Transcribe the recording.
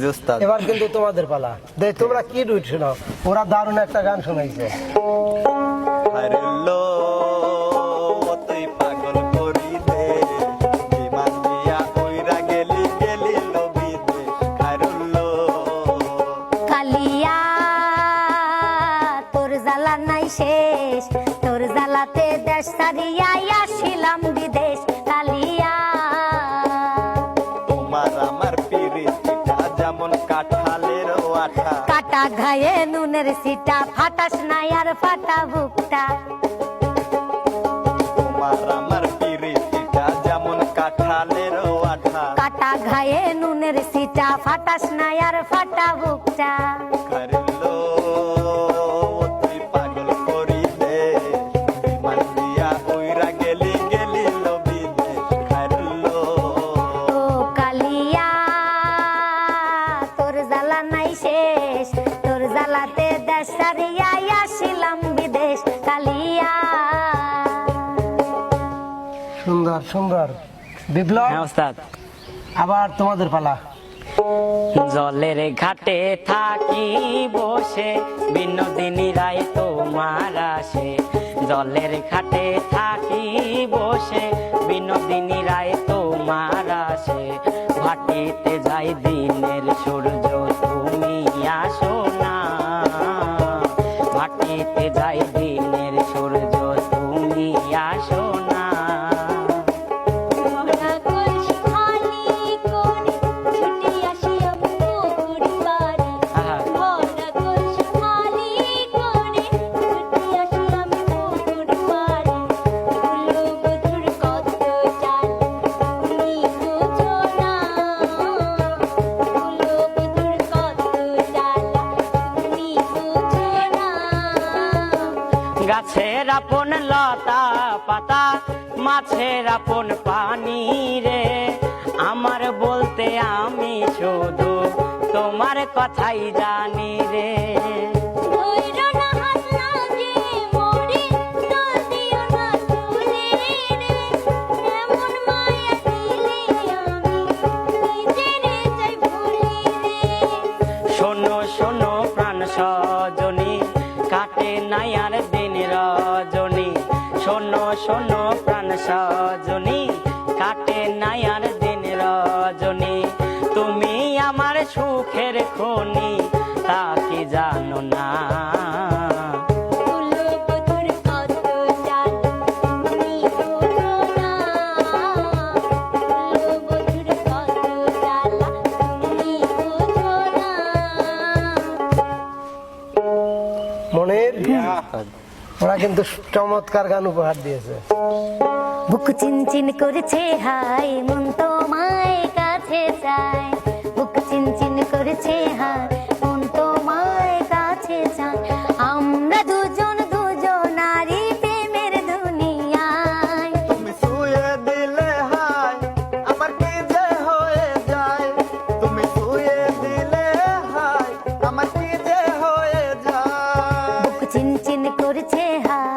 জি উস্তাদ। এবার কিন্তু তোমাদের পালা। দে তোমরা কি ডুইট শোনাও ওরা দারুণ একটা গান শোনাইছে। হারলো তুই পাগল করি দে বিমান দিয়া কইরা গেলি গেলি লবি দে হারলো কালিয়া তোর জ্বালা নাই শেষ তোর জ্বালাতে দেশ সারিয়া কাঠালের আঠা। কাটা ঘায়ে নুনের সিটা ফাটাস না আর ফাটা বুকটা তোমার আমার পিরিতিটা যেমন কাঠালের আঠা। কাটা ঘায়ে নুনের সিটা ফাটাস না আর ফাটা বুকটা নাই শেষ তোর জ্বালাতে দেশ সারিয়া আসিলাম বিদেশ কালিয়া। সুন্দর সুন্দর। বিপ্লব হ্যাঁ ওস্তাদ। আবার তোমাদের পালা। জলের ঘাটে থাকি বসে বিনোদিনী রায় তোমার আসে। জলের ঘাটে থাকি বসে বিনোদিনী রায় তোমার আসে। ভাটিতে যাই দিনের সূর্য গাছের আপন লতা পাতা, মাছের আপন পানি রে। আমার বলতে আমি শুধু তোমার কথাই জানি। শোনো প্রাণ সজনী কাটে নাই আর দিন রজনী। তুমি আমার সুখের খনি তা কি জানো না? মনের ওরা কিন্তু চমৎকার গান উপহার দিয়েছে। বুক চিনচিন করেছে হাই মন চায় চিন করছে হা